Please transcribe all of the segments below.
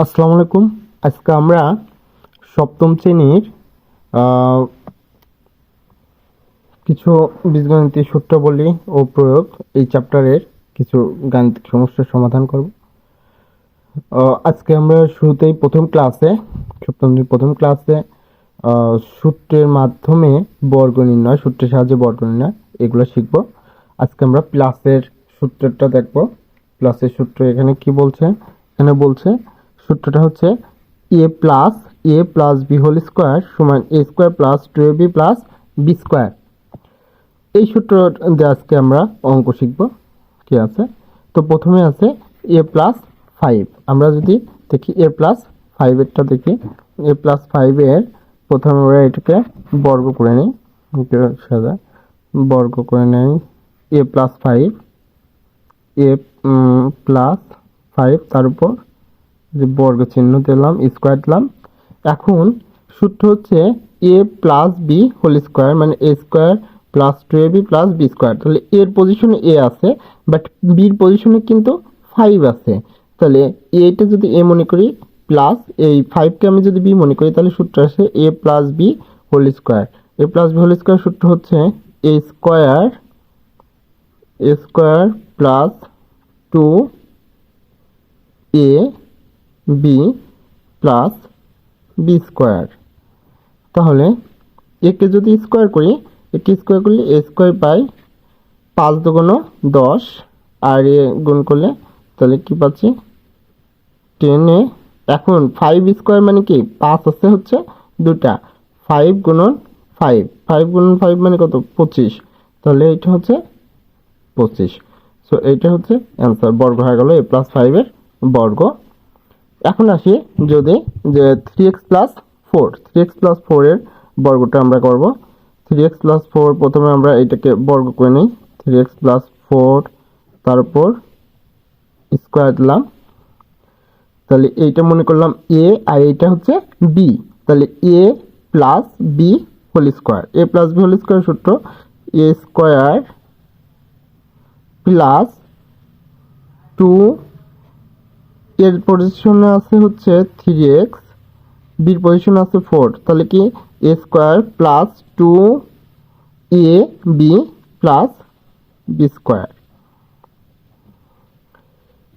আসসালামু আলাইকুম। আজকে আমরা সপ্তম শ্রেণির কিছু বীজগণিতের সূত্রাবলী ও প্রয়োগ এই চ্যাপ্টারের কিছু গাণিতিক সমস্যার সমাধান করব। আজকে আমরা শুরুতেই প্রথম ক্লাসে সপ্তম শ্রেণির প্রথম ক্লাসে সূত্রের মাধ্যমে বর্গ নির্ণয়, সূত্রের সাহায্যে বর্গ নির্ণয় এগুলো শিখব। আজকে আমরা প্লাসের সূত্রটা দেখব। প্লাসের সূত্র এখানে কি বলছে? এখানে বলছে সূত্রটা হচ্ছে A plus A plus B whole square সমান A square plus two B plus B square এই সূত্র দিয়ে আজকে আমরা অঙ্ক শিখব। কি আছে? তো প্রথমে আছে এ প্লাস ফাইভ আমরা যদি দেখি এ প্লাস ফাইভেরটা দেখি এ প্লাস ফাইভের প্রথমে আমরা এটাকে বর্গ করে নিই সাজা বর্গ করে নেই A plus five A plus five তার উপর যে বর্গ চিহ্ন দিলাম স্কোয়ার দিলাম। এখন সূত্র হচ্ছে A plus B whole square মানে A square plus two A B plus B square তাহলে এর পজিশনে এ আছে বাট বির পজিশনে কিন্তু ফাইভ আছে। তাহলে এটা যদি এ মনে করি প্লাস এই ফাইভকে আমি যদি বি মনে করি, তাহলে সূত্র আসে A plus B whole square A plus B whole square সূত্র হচ্ছে A square A square plus two A B plus B square তাহলে একে যদি স্কোয়ার করি একে স্কোয়ার করলে এ স্কোয়ার পাই পাঁচ দুগুণ দশ, আর এ গুণ করলে তাহলে কি পাচ্ছি? টেন এখন ফাইভ স্কোয়ার মানে কি? পাঁচ আছে হচ্ছে দুটা। ফাইভ গুণন ফাইভ ফাইভ গুণন ফাইভ মানে কত? পঁচিশ। তাহলে এটা হচ্ছে পঁচিশ। সো এইটা হচ্ছে অ্যান্সার বর্গ হয়ে গেল এ প্লাস ফাইভের বর্গ। এখন আসি যদি যে three X plus four three X plus ফোরের বর্গটা আমরা করব। থ্রি এক্স প্লাস ফোর প্রথমে আমরা এটাকে বর্গ করে নিই। থ্রি এক্স প্লাস ফোর তারপর স্কোয়ার দিলাম। তাহলে এইটা মনে করলাম এ আর এইটা হচ্ছে বি তাহলে A plus B whole square A plus B whole square সূত্র এ স্কোয়ার প্লাস টু এর পজিশনে আছে হচ্ছে থ্রি এক্স বির পজিশনে আছে ফোর তাহলে কি? A square plus two A B plus B square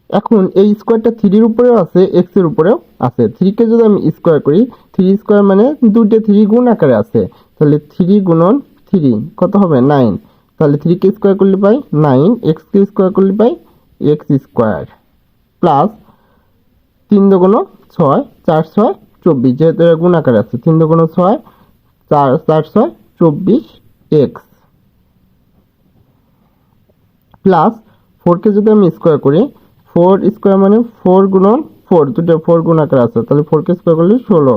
এখন এই স্কোয়ারটা থ্রির উপরেও আছে এক্সের উপরেও আছে। থ্রিকে যদি আমি স্কোয়ার করি থ্রি স্কোয়ার মানে দুইটা থ্রি গুণ আকারে আছে। তাহলে থ্রি গুণন থ্রি কত হবে? নাইন তাহলে থ্রিকে স্কোয়ার করলে পাই নাইন এক্সকে স্কোয়ার করলে পাই এক্স স্কোয়ার প্লাস তিন দুগুণ ছয়, চার ছয়, চব্বিশ। যেহেতু এরা গুণ আকারে আছে তিন দুগুণ ছয়, চার চার ছয়, চব্বিশ, এক্স। প্লাস ফোরকে যদি আমি স্কোয়ার করি ফোর স্কোয়ার মানে ফোর গুণন ফোর দুটো ফোর গুণ আকারে আছে, তাহলে ফোরকে স্কোয়ার করলে ষোলো।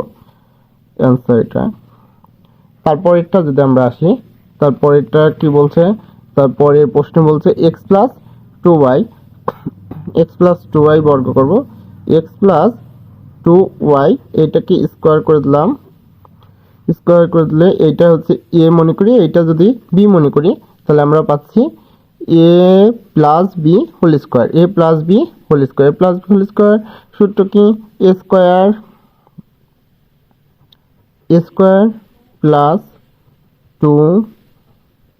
অ্যান্সার এটা। তারপরেরটা যদি আমরা আসি, তারপরেরটা কি বলছে? তারপরের প্রশ্ন বলছে X plus two Y X plus two Y বর্গ করব। এক্স প্লাস টু ওয়াই এটাকে স্কোয়ার করে দিলাম। স্কোয়ার করে দিলে এইটা হচ্ছে এ মনে করি এইটা যদি বি মনে করি, তাহলে আমরা পাচ্ছি A plus B whole square A plus B whole square plus B whole square সূত্র কি? A square A square plus two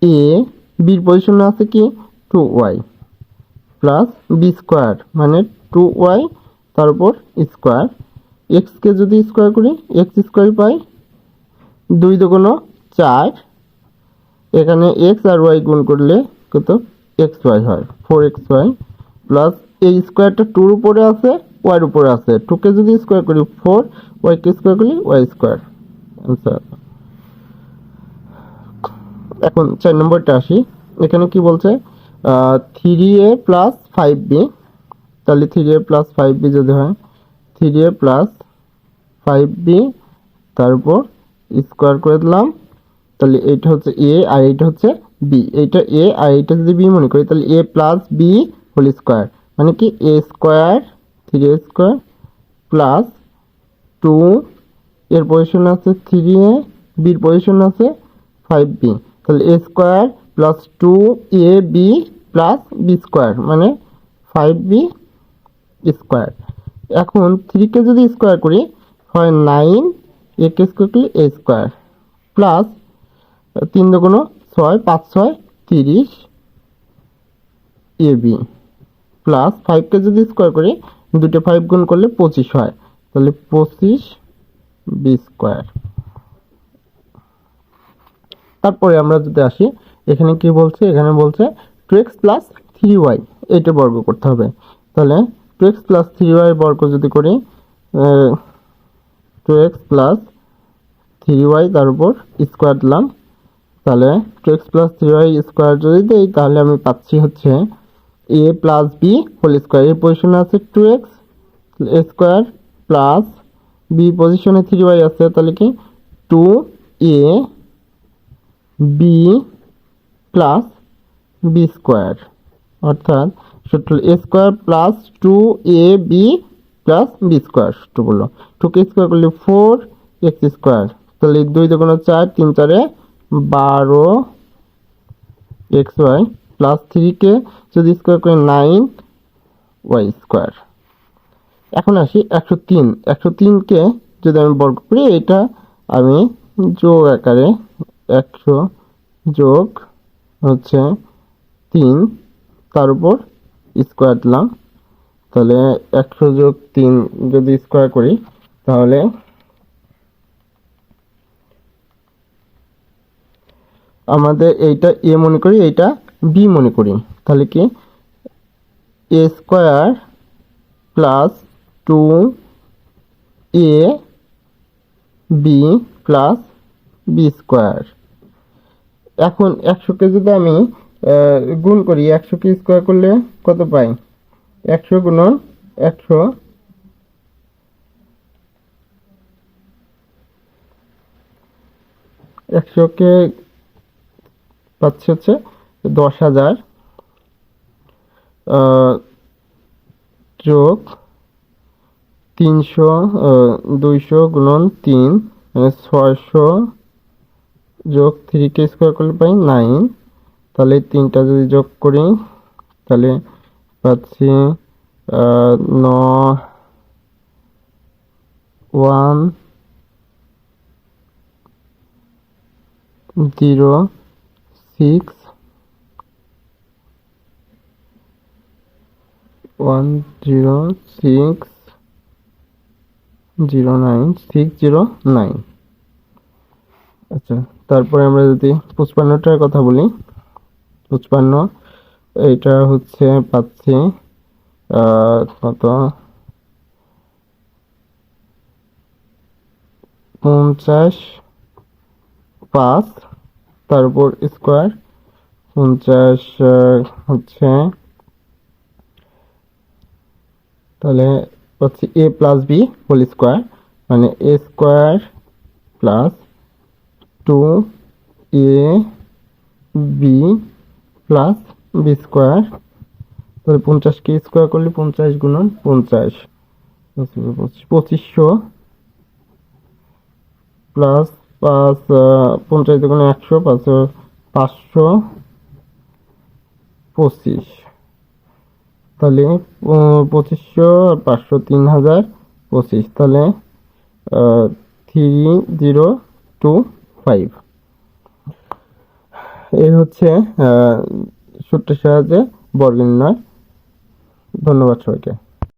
A বির পজিশনে আছে কি? Two Y plus B square মানে টু ওয়াই তার উপর স্কোয়ার এক্সকে যদি স্কোয়ার করি এক্স স্কোয়ার পাই দুই দুগুণ চার। এখানে এক্স আর ওয়াই গুণ করলে কত? এক্স ওয়াই হয় ফোর এক্স ওয়াই প্লাস এই স্কোয়ারটা টুর উপরে আছে ওয়াইয়ের উপরে আছে। টুকে যদি স্কোয়ার করি ফোর ওয়াইকে স্কোয়ার করি ওয়াই স্কোয়ার অ্যান্সার এখন চার নম্বরটা আসি। এখানে কি বলছে? Three A plus five B তাহলে three A plus five B যদি হয় three A plus five B তারপর স্কোয়ার করে দিলাম। তাহলে এইটা হচ্ছে এ আর এইটা হচ্ছে বি এইটা এ আর এইটা যদি বি মনে করি, তাহলে A plus B whole square মানে কি? A square three A square plus two এর পজিশন আছে থ্রি এ বির পজিশন আছে ফাইভ বি তাহলে A square plus two A B plus B square মানে ফাইভ বি স্কোয়ার এখন থ্রিকে যদি স্কোয়ার করি, হয় নাইন একে স্কোয়ার করলে এ স্কোয়ার প্লাস তিন দুগুণ ছয়, পাঁচ ছয়, তিরিশ এ বি প্লাস ফাইভকে যদি স্কোয়ার করি, দুটো ফাইভ গুণ করলে পঁচিশ হয়। তাহলে পঁচিশ বি স্কোয়ার তারপরে আমরা যদি আসি, এখানে কি বলছে? এখানে বলছে two X plus three Y এইটা বর্গ করতে হবে। তাহলে two X plus three Y বর্গ যদি করি two X plus three Y তার উপর স্কোয়ার দিলাম, তাহলে two X plus three Y square যদি দিই, তাহলে আমি পাচ্ছি হচ্ছে A plus B whole square এই পজিশনে আছে two X square plus B পজিশনে থ্রি ওয়াই আছে, তাহলে কি? Two A B plus B square অর্থাৎ সূত্র A square plus two A B plus B square সূত্র বলল। টুকে স্কোয়ার করলে ফোর এক্স স্কোয়ার তাহলে দুই দুগুণ চার, তিন চারে বারো এক্স ওয়াই প্লাস থ্রিকে যদি স্কোয়ার করে নাইন ওয়াই স্কোয়ার এখন আসি একশো তিন। একশো তিনকে যদি আমি বর্গ করি, এটা আমি যোগ আকারে একশো যোগ হচ্ছে তিন তার উপর স্কোয়ার দিলাম। তাহলে একশো যোগ তিন যদি স্কোয়ার করি, তাহলে আমাদের এইটা এ মনে করি, এইটা বি মনে করি। তাহলে কি? A square plus two A B plus B square এখন একশোকে যদি আমি গুণ করি একশোকে স্কোয়ার করলে কত পাই? একশো গুণন একশো। একশোকে পাচ্ছি হচ্ছে দশ হাজার যোগ তিনশো দুইশো গুণন তিন মানে ছয়শো যোগ থ্রিকে স্কোয়ার করলে পাই নাইন তাহলে তিনটা যদি যোগ করি, তাহলে পাচ্ছি ন, one, zero, six, one, zero, six, zero, nine, six, zero, nine. আচ্ছা তারপরে আমরা যদি পঁচপান্নটার কথা বলি পঁচপান্ন। এইটা হচ্ছে পাচ্ছি কত? পঞ্চাশ পাঁচ তার উপর স্কোয়ার। পঞ্চাশ হচ্ছে, তাহলে হচ্ছে A plus B whole square মানে A square plus two A B plus B square তাহলে পঞ্চাশকে স্কোয়ার করলে পঞ্চাশ গুণন পঞ্চাশ। পঁচিশশো প্লাস পাঁচ পঞ্চাশ দুগুণে একশো, পাঁচ পাঁচশো পঁচিশ। তাহলে পঁচিশশো আর পাঁচশো তিন হাজার পঁচিশ। তাহলে থ্রি জিরো টু ফাইভ এই হচ্ছে সূত্রের সাহায্যে বর্গ নির্ণয়। ধন্যবাদ সবাইকে।